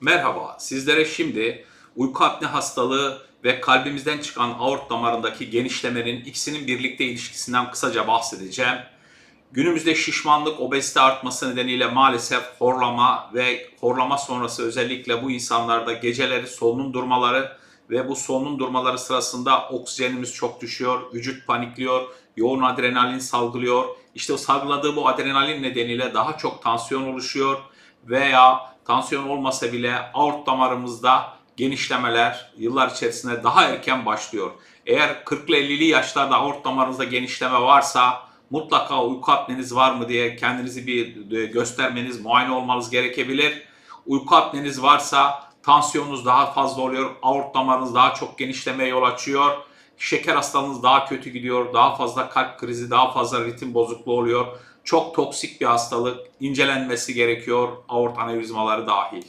Merhaba, sizlere şimdi uyku apne hastalığı ve kalbimizden çıkan aort damarındaki genişlemenin ikisinin birlikte ilişkisinden kısaca bahsedeceğim. Günümüzde şişmanlık, obezite artması nedeniyle maalesef horlama ve horlama sonrası özellikle bu insanlarda geceleri solunum durmaları ve bu solunum durmaları sırasında oksijenimiz çok düşüyor, vücut panikliyor, yoğun adrenalin salgılıyor. İşte o salgıladığı bu adrenalin nedeniyle daha çok tansiyon oluşuyor veya tansiyon olmasa bile aort damarımızda genişlemeler yıllar içerisinde daha erken başlıyor. Eğer 40'lı 50'li yaşlarda aort damarınızda genişleme varsa mutlaka uyku apneniz var mı diye kendinizi bir e, göstermeniz, muayene olmanız gerekebilir. Uyku apneniz varsa tansiyonunuz daha fazla oluyor, aort damarınız daha çok genişlemeye yol açıyor. Şeker hastalığınız daha kötü gidiyor, daha fazla kalp krizi, daha fazla ritim bozukluğu oluyor. Çok toksik bir hastalık, incelenmesi gerekiyor, aort anevrizmaları dahil.